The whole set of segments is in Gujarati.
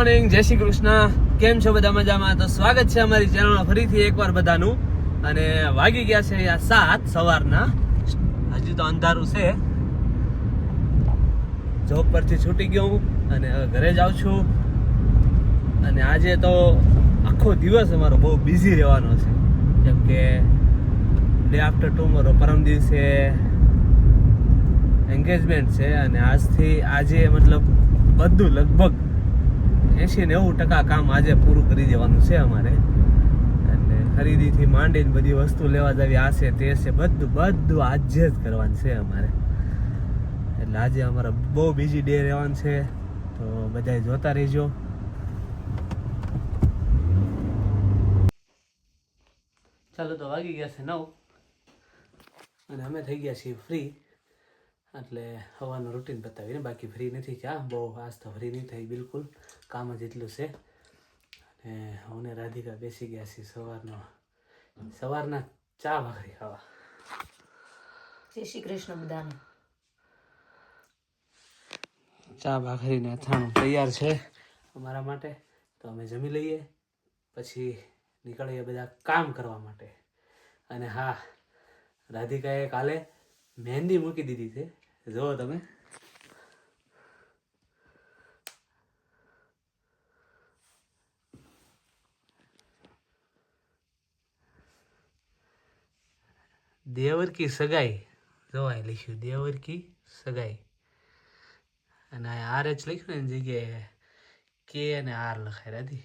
મોર્નિંગ જય શ્રી કૃષ્ણ. કેમ છો બધા મજામાં? તો સ્વાગત છે અમારી ચેનલમાં ફરીથી એકવાર બધાનું. અને વાગી ગયા છે આ સાત સવારના. હજી તો અંધારું છે. જોબ પરથી છૂટી ગયો હું અને ઘરે જાઉં છું. અને આજે તો આખો દિવસ અમારો બહુ બિઝી રહેવાનો છે. કેમ કે ડે આફ્ટર ટુમોરો પરમ દિવસે એન્ગેજમેન્ટ છે. અને આજથી, આજે મતલબ બધું લગભગ એંશી નેવું ટકા કામ આજે પૂરું કરી દેવાનું છે અમારે. એટલે ખરીદીથી માંડીને બધી વસ્તુ લેવા જવી આ છે, તે છે, બધું બધું આજે જ કરવાનું છે અમારે. એટલે આજે અમારે બહુ બીજી ડે રહેવાનું છે. તો બધાય જોતા રહેજો. ચાલો તો વાગી ગયા છે નવ. અને અમે થઈ ગયા છીએ ફ્રી એટલે હવાનું રૂટીન બતાવીને બાકી ફ્રી નથી ચા બહુ આજ તો ફ્રી નહીં થઈ બિલકુલ. કામ જ એટલું છે. અને હું ને રાધિકા બેસી ગયા છીએ સવારનો સવારના ચા ભાખરી ખાવા. જય શ્રી કૃષ્ણ બધાને. ચા ભાખરીને અથાણું તૈયાર છે અમારા માટે. તો અમે જમી લઈએ પછી નીકળીએ બધા કામ કરવા માટે. અને હા રાધિકાએ કાલે મહેંદી મૂકી દીધી છે. જુઓ તમે. દેવર કી સગાઈ. અહીં લખ્યું દેવર કી સગાઈ. અને આ આર એચ લખ્યું ને જગ્યાએ કે અને આર લખાય રાધી.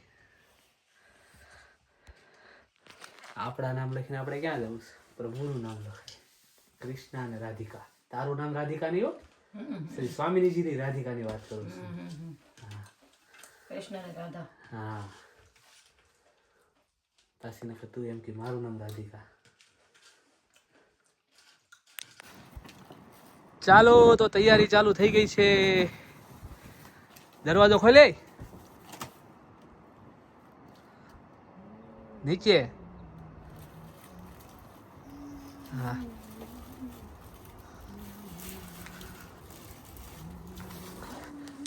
આપણા નામ લખીને આપણે ક્યાં જવું છે? પ્રભુનું નામ લખાય. કૃષ્ણ અને રાધિકા. તારું નામ રાધિકા નહીં હો? શ્રી સ્વામીજીની રાધિકાની વાત કરું છું. કૃષ્ણ અને રાધા. હા. તાસી નખર તું એમ કે મારું નામ રાધિકા. ચાલો, તો તૈયારી ચાલુ થઈ ગઈ છે. દરવાજો ખોલે? નીચે? હા.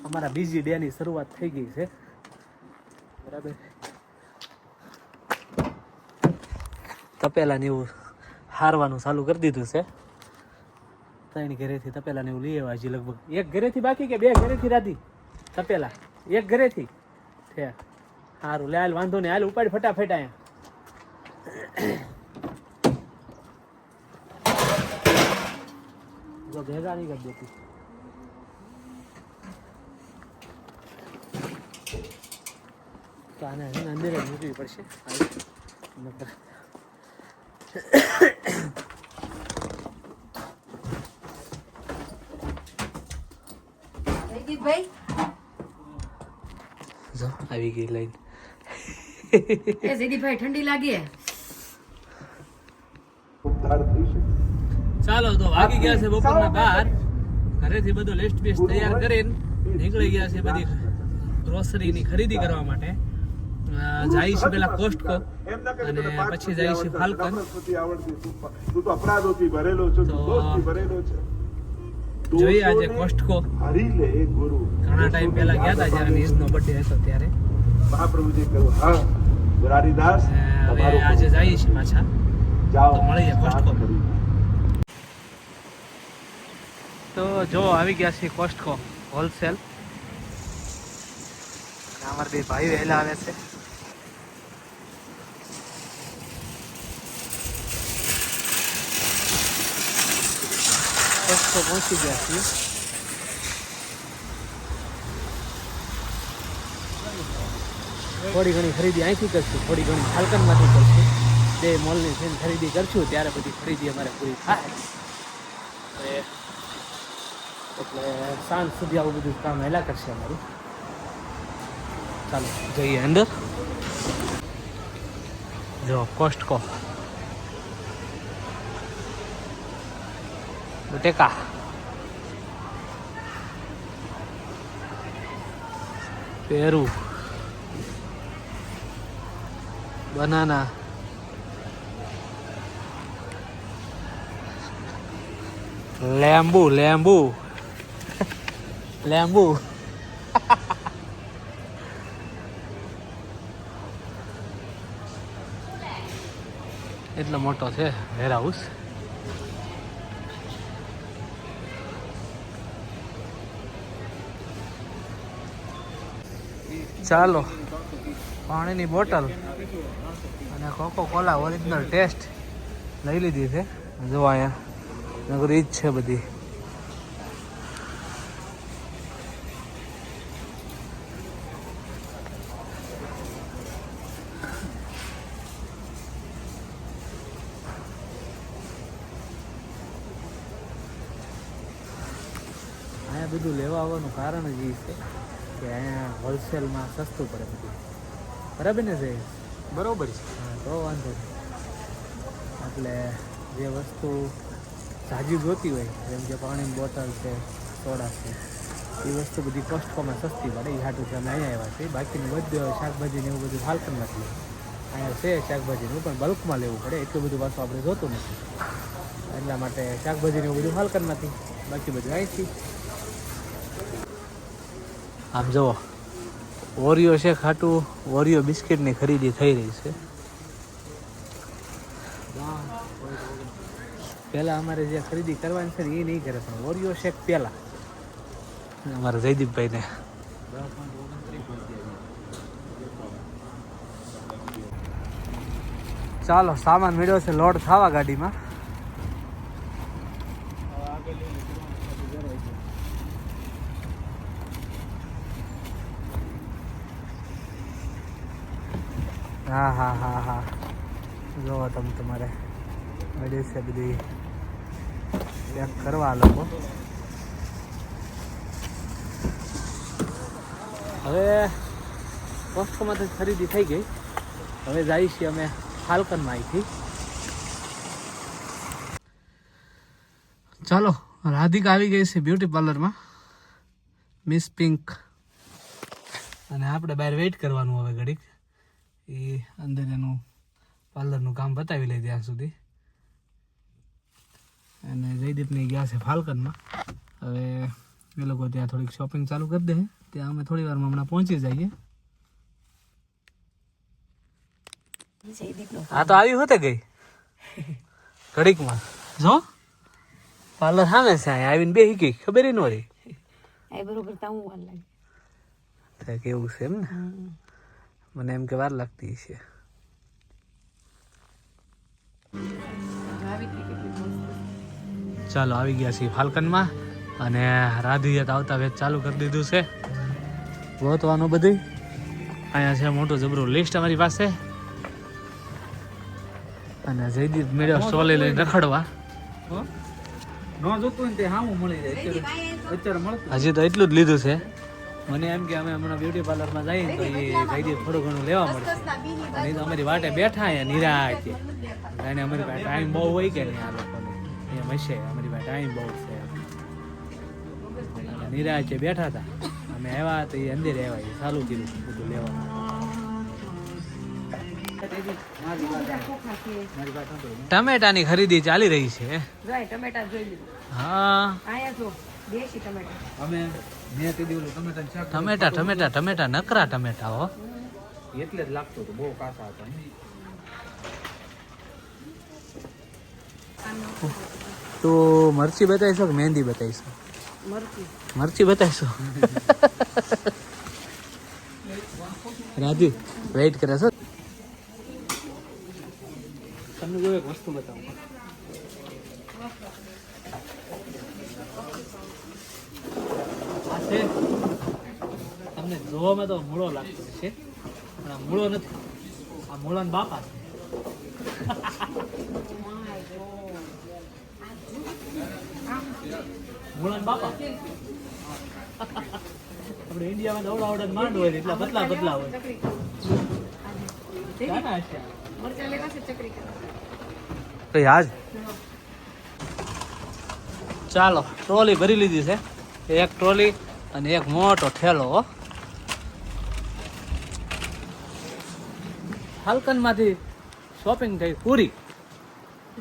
અમારા બીજી ડે ની શરૂઆત થઈ ગઈ છે. બરાબર. તપેલા ને એવું હારવાનું ચાલુ કરી દીધું છે. ત્રણ ઘરેથી તપેલા ને એવું લઈ આવ્યા હજી લગભગ. એક ઘરેથી બાકી કે બે ઘરેથી, રાધી? તપેલા. એક ઘરેથી? છે. સારું લે હાલ, વાંધો નહીં. હાલ, ઉપાડ ફટાફટ અહીંયા ભેગા નહીં કરી દેતી. તો આને અંદર મૂકવી પડશે. નકર. જયદીપભાઈ જો આવી ગઈ લાઈન. એ જયદીપભાઈ ઠંડી લાગી ચાલો તો વાગી ગયા છે બપોરના બાર. ઘરેથી બધો લિસ્ટ બેસ્ટ તૈયાર કરીને નીકળી ગયા છે બધી ગ્રોસરીની ખરીદી કરવા માટે. જાય છે પેલા કોસ્ટકો અને પછી જાય છે ફાલ્કન તું જોઈએ આજે કોસ્ટકો હરી લે ગુરુ ઘણા ટાઈમ પહેલા ગયા હતા જ્યારે નીઝનો બર્થડે હતો ત્યારે. મહાપ્રભુજી કહ્યું હા મુરારીદાસ હવે આજે જઈએ છીએ પાછા. જાઓ તો મળીએ કોસ્ટકો. તો જો આવી ગયા છે કોસ્ટકો હોલસેલ અમારા બે ભાઈ વહેલા આવે છે. કોસ્ટકો પહોંચી ગયા છીએ થોડી ઘણી ખરીદી અહીંથી કરશું, થોડી ઘણી ફાલ્કનમાંથી કરશું. જે મોલની થઈને ખરીદી કરશું, ત્યારે બધી ખરીદી અમારે પૂરી થાય. એટલે સાંજ સુધી આવું બધું કામ વહેલા કરશે અમારું. ચાલો, જઈએ અંદર. જો કોસ્ટકો બટેકા પેરું બનાના લેમ્બુ લેમ્બુ લેમ્બુ એટલો મોટો છે વેરહાઉસ ચાલો, પાણીની બોટલ અને કોકો કોલા ઓરિજિનલ ટેસ્ટ લઈ લીધી છે. જો અહીંયા નગરી જ છે બધી. અહીંયા બધું લેવા આવવાનું કારણ જ એ છે. કે અહીંયા હોલસેલમાં સસ્તું પડે બધું. બરાબર ને છે બરાબર છે. હા તો વાંધો નહીં. એટલે જે વસ્તુ સાજી જોતી હોય જેમ કે પાણીની બોટલ છે સોડા છે એ વસ્તુ બધી કોસ્ટકોમાં સસ્તી પડે. એ હાટું અમે અહીંયા આવ્યા છે બાકીનું બધું શાકભાજી ને એવું બધું હાલકન નથી. અહીંયા છે શાકભાજીનું પણ બલ્કમાં લેવું પડે. એટલું બધું પાછું આપણે જોતું નથી. એટલા માટે શાકભાજીને એવું બધું હાલકન નથી. બાકી બધું અહીંથી આમ જુઓ, ઓરિયો છે ખાટું, ઓરિયો બિસ્કિટની ખરીદી થઈ રહી છે. પહેલાં અમારે જે ખરીદી કરવાની છે એ નહીં કરે, પણ ઓરિયો શેક પહેલાં? અમારા જયદીપભાઈને. ચાલો, સામાન મેળવ્યો છે લોડ થવા ગાડીમાં. હા હા હા હા. જોવો તમે તમારે મળી છે બધી. ચેક કરવા લોકો. હવે કોસ્ટકોમાંથી ખરીદી થઈ ગઈ. હવે જઈએ છીએ અમે ફાલ્કનમાં અહીંથી. ચાલો, રાધિકા આવી ગઈ છે બ્યુટી પાર્લરમાં મિસ પિંક અને આપણે બહાર વેઇટ કરવાનું હવે ઘડીક. એ અંદર એનું પાર્લરનું કામ બતાવી લે ત્યાં સુધી. અને જયદીપને ગયા છે ફાલ્કનમાં. હવે એ લોકો ત્યાં થોડીક શોપિંગ ચાલુ કરી દે ત્યાં અમે થોડી વારમાં હમણાં પહોંચી જઈએ. હા તો આવી હોતે ગઈ? ઘડીકમાં. જો. પાર્લર સામે છે આવીને બે ગઈ. ખબર ન રહી. બરોબર તો હું કેવું છે એમ ને? મને એમ કે વાર લાગતી છે ચાલો આવી ગયા છીએ ફાલ્કનમાં અને રાધીએ તો આવતા વેચ ચાલુ કરી દીધું છે. ગોતવાનું બધું અહીંયા છે મોટું જબરું લિસ્ટ અમારી પાસે. અને જયદીપ મેળ્યો સોલે લઈને રખડવા. હજી તો એટલું જ લીધું છે. મને એમ કે અમે હમણાં બ્યુટી પાર્લરમાં જઈએ તો એ ભાઈ થોડું ઘણું લેવા મળશે. અને તો અમારી વાટે બેઠા અહીંયા નિરાતે અને અમારી પાસે ટાઈમ બહુ હોય કે નહીં આ લોકોને? એમ હશે અમારી પાસે ટાઈમ બહુ છે. નિરાતે બેઠા હતા અમે આવ્યા તો એ અંદર આવ્યા એ ચાલુ કીધું બધું લેવાનું. ટમેટાની ખરીદી ચાલી રહી છે. જાય ટમેટા જોઈ લીધું હા. આયા જો દેશી ટમેટા. અમે ટમેટા ટમેટા ટમેટા ટમેટા નકરા ટમેટા હો. એટલે જ લાગતું હતું બહુ કાસા હતા તો મરચી બતાવીશો કે મહેંદી બતાવીશો? મરચી. મરચી બતાવીશો? રાજુ વેઇટ કરે છો. તમને એક વસ્તુ બતાવું. છે. તમને જોવામાં તો મૂળો લાગતો છે? પણ આ મૂળો નથી. આ મૂળાના બાપા છે. મૂળાના બાપા. આપણે ઇન્ડિયામાં અવડા અવડા માંડ હોય એટલા બદલા પતલા હોય. તો યાદ ચાલો ટ્રોલી ભરી લીધી છે. એક ટ્રોલી અને એક મોટો ઠેલો. હાલકનમાંથી શોપિંગ થઈ પૂરી.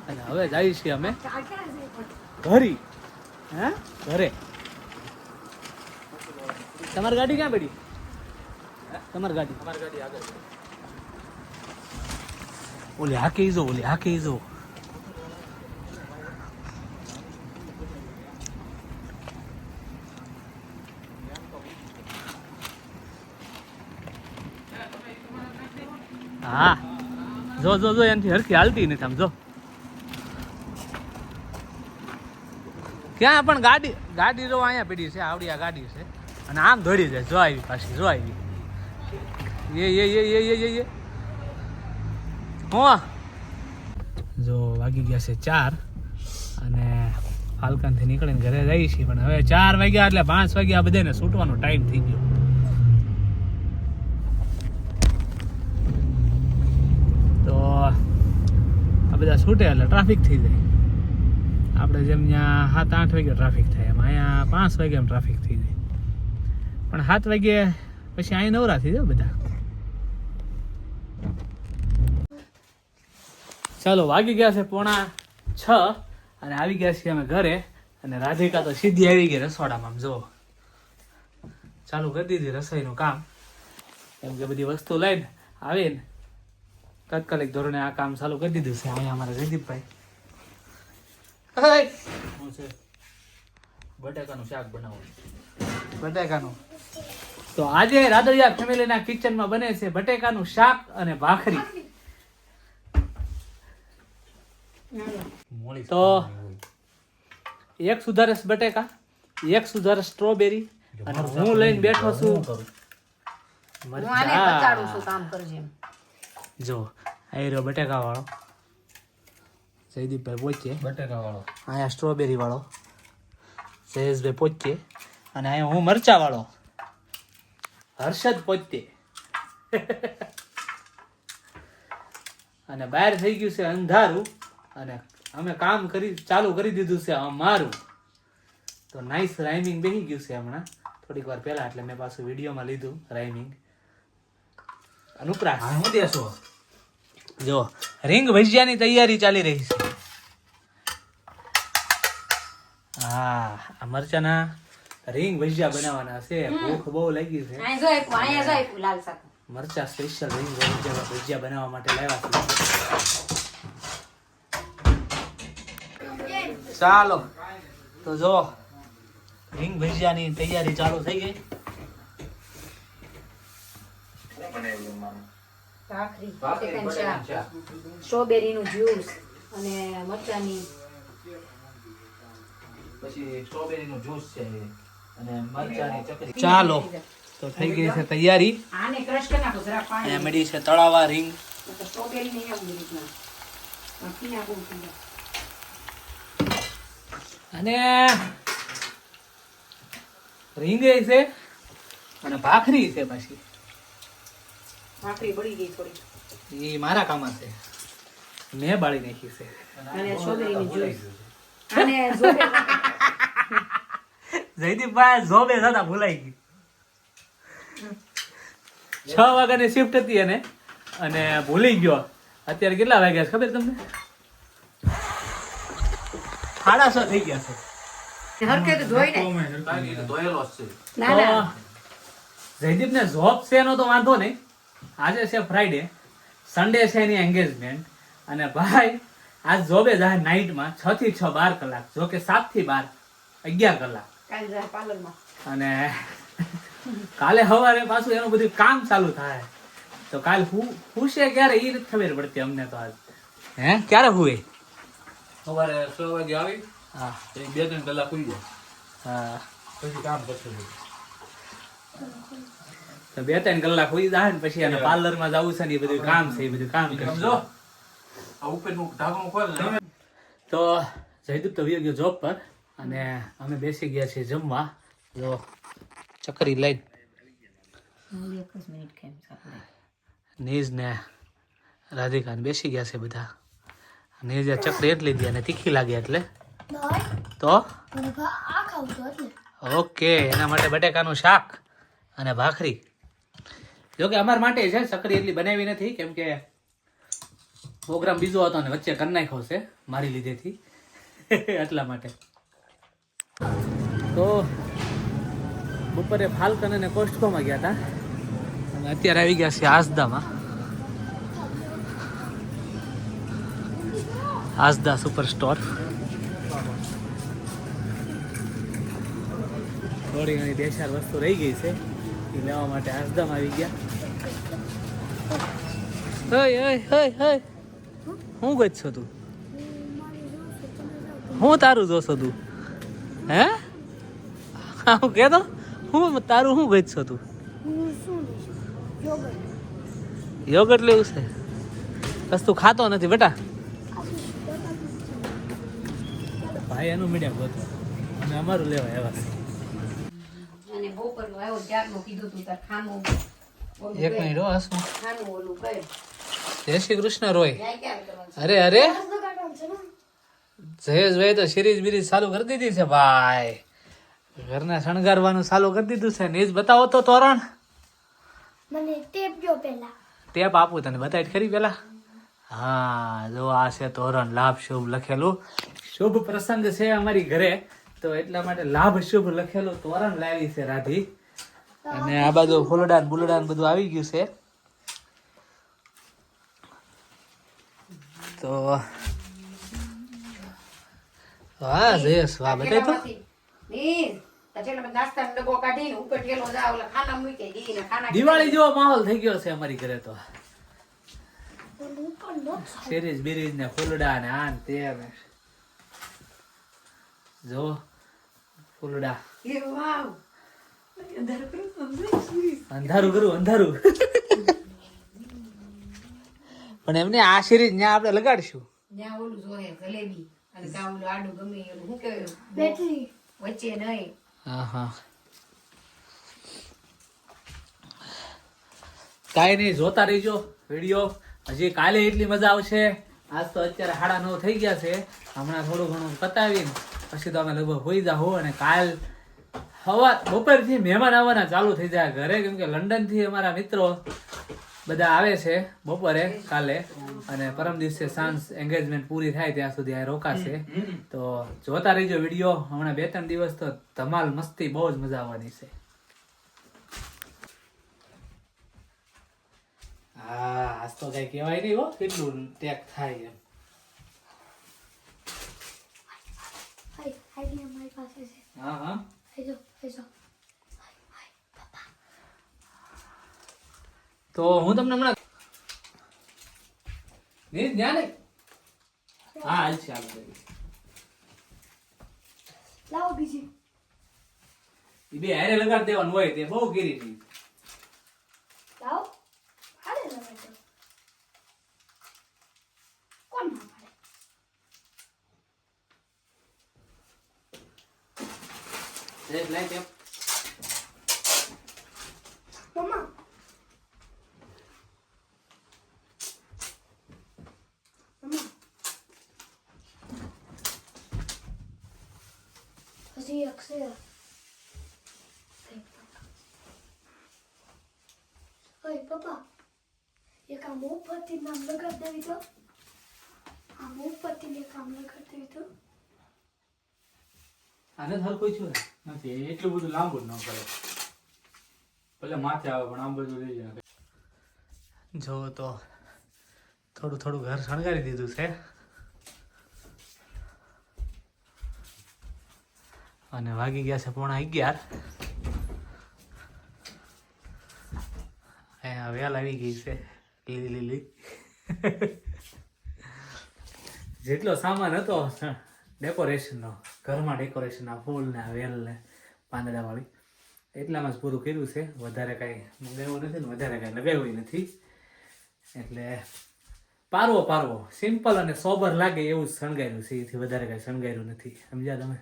અને હવે જઈએ છીએ અમે ઘરી. હે? ઘરે. તમારી ગાડી ક્યાં પડી? તમારી ગાડી. તમારી ગાડી આગળ ઓલી હાકી જો ઓલી હાકી જો. હા. જો જો જો, એનાથી હરખી હાલતી નથી આમ, જો. ક્યાં પણ ગાડી ગાડી જો અહીંયા પડી છે, આવડી આ ગાડી છે. અને આમ દોડી જાય, જો આવી પાછી, જો આવી. એ એ એ એ એ એ હું? જો, વાગી ગયા છે ચાર અને ફાલ્કનથી નીકળીને ઘરે જઈએ છીએ પણ હવે ચાર વાગ્યા એટલે પાંચ વાગ્યા બધાને છૂટવાનો ટાઈમ થઈ ગયો તો આ બધા છૂટે એટલે ટ્રાફિક થઈ જાય. આપણે જેમ ત્યાં સાત આઠ વાગે ટ્રાફિક થાય, એમ અહીંયા પાંચ વાગે એમ ટ્રાફિક થઈ જાય. પણ સાત વાગે પછી અહીં નવરા થઈ જાય બધા. ચાલો, વાગી ગયા છે પોણા છ અને આવી ગયા છીએ અમે ઘરે અને રાધિકા તો સીધી આવી ગઈ રસોડામાં જો ચાલુ કરી દીધી રસોઈનું કામ. એમ કે બધી વસ્તુ લઈને આવીને તાત્કાલિક ધોરણે આ કામ ચાલુ કરી દીધું છે. અહીંયા અમારા જયદીપભાઈ. શું છે? બટાકાનું શાક બનાવવાનું. બટાકાનું. તો આજે રાદડિયા ફેમિલીના કિચનમાં બને છે બટેકાનું શાક અને ભાખરી. તો એક સુધારસ બટેકા એક સુધારસ સ્ટ્રોબેરી અને હું લઈને બેઠો છું હું આને બતાડું છું કામ કરજે. જો આ રહ્યો બટેકા વાળો જયદીપભાઈ પોચે. બટાકા વાળો અહીંયા સ્ટ્રોબેરી વાળો જયેશભાઈ પોચે. અને અહીંયા હું મરચા વાળો હર્ષદ પોચે. અને બહાર થઈ ગયું છે અંધારું. અને અમે કામ કરી ચાલુ કરી દીધું છે અમારું. તો નાઇસ રાઇમિંગ બેસી ગયું છે હમણાં. થોડીક વાર પહેલાં એટલે મેં પાછું વિડીયોમાં લીધું રાઇમિંગ અનુપ્રાસ. હા હું દેશો? જો રીંગ ભજીયાની તૈયારી ચાલી રહી છે. હા આ મરચાના રીંગ ભજીયા બનાવવાના છે. ભૂખ બહુ લાગી છે. મરચા સ્પેશિયલ રીંગ ભજીયા ભજીયા બનાવવા માટે લાવ્યા છે. ચાલો તો જો રીંગ ભજીયાની તૈયારી ચાલુ થઈ ગઈ. ભાખરી શાક સ્ટ્રોબેરીનું જ્યુસ અને મરચાની. પછી સ્ટ્રોબેરીનું જ્યુસ છે અને મરચાની ચકરી. ચાલો. તો થઈ ગઈ છે તૈયારી. આને ક્રશ કરી નાખો જરા પાણી. અહીંયા મળી છે તળાવા રીંગ સ્ટ્રોબેરી નહીં આવું રીતના. નાખી નાખું અને રીંગે છે અને ભાખરી છે પાછી. ભાખરી બળી ગઈ થોડી એ મારા કામ હશે મેં બાળી નાખી છે. અને જ્યુસ આને જોડે જયદીપભાઈ જોબે થતા ભૂલાઈ ગઈ. છ વાગ્યાની શિફ્ટ હતી એને અને ભૂલી ગયો. અત્યારે કેટલા વાગ્યા છે ખબર તમને? સાડા છ થઈ ગયા છે. જયદીપ ને જોબ છે એનો તો વાંધો નહીં. આજે છે ફ્રાઈડે સન્ડે છે એની એન્ગેજમેન્ટ અને ભાઈ આજ જોબે જાય નાઇટમાં છ થી છ બાર કલાક જો કે સાતથી બાર અગિયાર કલાક. કાલે જરા પાર્લરમાં. અને કાલે સવારે પાછું એનું બધું કામ ચાલુ થાય. તો કાલ હું હુશે ક્યારે? એ નથી ખબર પડતી અમને તો આજ. હે? ક્યારે હુએ? સવારે છ વાગે આવી હા. બે ત્રણ કલાક સુઈ જાય. હા. પછી કામ કરશે તો બે ત્રણ કલાક હોઈ જાય ને પછી એને પાર્લરમાં જવું છે ને એ બધું કામ છે એ બધું કામ સમજો? ઉપરનું ઢાંકણું ખોલ ને. તો જયદીપ તો વયો ગયો જોબ પર અને અમે બેસી ગયા છીએ જમવા. જો ચકરી લઈને. નીજ ને રાધિકા ને બેસી ગયા છે બધા. નીજે ચકરી એટલી દી અને તીખી લાગી એટલે. તો? ઓકે એના માટે બટેકાનું શાક અને ભાખરી. જો કે અમારા માટે છે ચકરી એટલી બનાવી નથી, કેમ કે પ્રોગ્રામ બીજો હતો ને, વચ્ચે કરી નાખ્યો છે, મારી લીધેથી. એટલા માટે. તો બપોરે ફાલ્કન અને કોસ્ટકોમાં ગયા હતા અને અત્યારે આવી ગયા છે આસદામાં આસદા સુપર સ્ટોર. થોડી ઘણી બે ચાર વસ્તુ રહી ગઈ છે. લેવા માટે આસદામાં આવી ગયા. હય હય હય હય. હું ગજ છો તું? હું તારું જોશો તું? હે? હું તો હું તારું હું ગજ છો તું? યોગટ લેવું છે. બસ તું ખાતો નથી બેટા? ભાઈ એનું મીડિયમ ગોતો. અને અમારું લેવા એવા. બપોરનું આવ્યો ત્યારનું કીધું તું? તાર ખાનું એક મિનિટ હો હસવું ખાનું ઓલું કરે જય શ્રી કૃષ્ણ રોય? અરે અરે. જયેશભાઈ તો સિરીઝ બિરીઝ ચાલુ કરી દીધી છે ભાઈ. ઘરને શણગારવાનું ચાલુ કરી દીધું છે ને એ જ બતાવો તો તોરણ. મને ટેપ જો પેલા. ટેપ આપું તને બતાવી ખરી પેલા. હા જો આ છે તોરણ લાભ શુભ લખેલું. શુભ પ્રસંગ છે અમારી ઘરે. તો એટલા માટે લાભ શુભ લખેલું તોરણ લાવી છે રાધી. અને આ બાજુ ફૂલડા બુલડા બધું આવી ગયું છે. તો વાહ જયેશ વાહ તો? તો બધા ખાના દિવાળી જેવો માહોલ થઈ ગયો છે અમારી ઘરે તો. સિરીઝ બિરીઝ ને ફૂલડા ને આ ને. તે જો ફૂલડા. એ વાવ. અંધારું કરું અંધારું પણ એમને આ સિરીઝ ન્યા આપણે લગાડશું. ન્યા ઓલું જોહે જલેબી અને કાં ઓલું આડું ગમે એ ઓલું શું કહેવાય? બેટરી. વચ્ચે નહીં હા હા. કાંઈ નહીં જોતા રહીજો વીડિયો. હજી કાલે એટલી મજા આવશે. આજ તો અત્યારે હાડા નવ થઈ ગયા છે. હમણાં થોડું ઘણું પતાવીને પછી તો અમે લગભગ હોઈ જાઓ અને કાલ હવા બપોરથી મહેમાન આવવાના ચાલુ થઈ જાય ઘરે, કેમ કે લંડનથી અમારા મિત્રો બધા આવે છે બપોરે, કાલે. અને પરમ દિવસે સાંજ એન્ગેજમેન્ટ પૂરી થાય ત્યાં સુધી આ રોકાશે. તો જોતા રહીજો વીડિયો. હમણાં બે ત્રણ દિવસ તો ધમાલ મસ્તી બહુ જ મજા આવવાની છે. હા, આજ તો કઈ કહેવાય નહીં હો, કેટલું ટેક થાય એમ. હાય હાય મારી પાસે છે હા હા હાય જો હાય જો તો હું તમને હમણાં નહીં ધ્યાન હા હાલ છે હાલ. લાવો બીજી ઈ બે હારે લગાડી દેવાનું હોય તે બહુ ગીરી હતી લાવો હાલે લગાડજો કોણ ના પાડે રેડ લાઈટ એમ મમ્મા મમ્મા એક છે ઓય પપ્પા એક આ મોમબત્તી નામ લગાડ દેવી તો આ મોમબત્તી ને કામ લગાડ દેવી તો આને હર કોઈ છું નથી એટલું બધું લાંબુ ન કરે ભલે માથે આવે પણ આમ બધું લઈ જાય જો તો થોડું થોડું ઘર શણગારી દીધું છે અને વાગી ગયા છે પોણા અગિયાર. અહીંયા વેલ આવી ગઈ છે, લીલી લીલી. જેટલો સામાન હતો ડેકોરેશનનો ઘરમાં ડેકોરેશનના ફૂલ ને આ વેલ ને પાંદડાવાળી એટલામાં જ પૂરું કર્યું છે, વધારે કાંઈ મંગાવ્યું નથી ને વધારે કાંઈ લગાવ્યું નથી. એટલે પારવો પારવો સિમ્પલ અને સોબર લાગે એવું જ શણગાર્યું છે, એથી વધારે કાંઈ શણગાર્યું નથી. સમજ્યા તમે?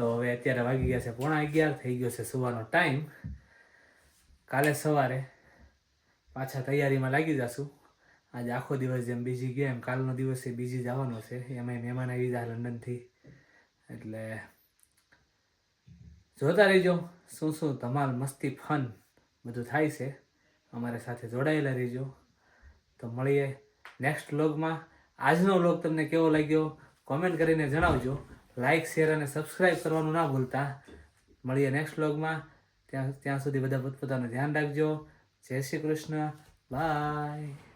તો હવે અત્યારે વાગી ગયા છે પોણા અગિયાર, થઈ ગયો છે સુવાનો ટાઈમ. કાલે સવારે પાછા તૈયારીમાં લાગી જશું. આજે આખો દિવસ જેમ બીજી ગયા, એમ કાલનો દિવસ એ બીજી જવાનો છે. એમાં મહેમાન આવી જાય લંડનથી. એટલે જોતા રહેજો શું શું ધમાલ, મસ્તી, ફન બધું થાય છે. અમારી સાથે જોડાયેલા રહેજો. તો મળીએ નેક્સ્ટ વ્લોગમાં આજનો વ્લોગ તમને કેવો લાગ્યો? કોમેન્ટ કરીને જણાવજો. લાઇક શેર અને સબસ્ક્રાઈબ કરવાનું ના ભૂલતા. મળીએ નેક્સ્ટ વ્લોગમાં ત્યાં ત્યાં સુધી બધા પોતપોતાનું ધ્યાન રાખજો. જય શ્રી કૃષ્ણ. બાય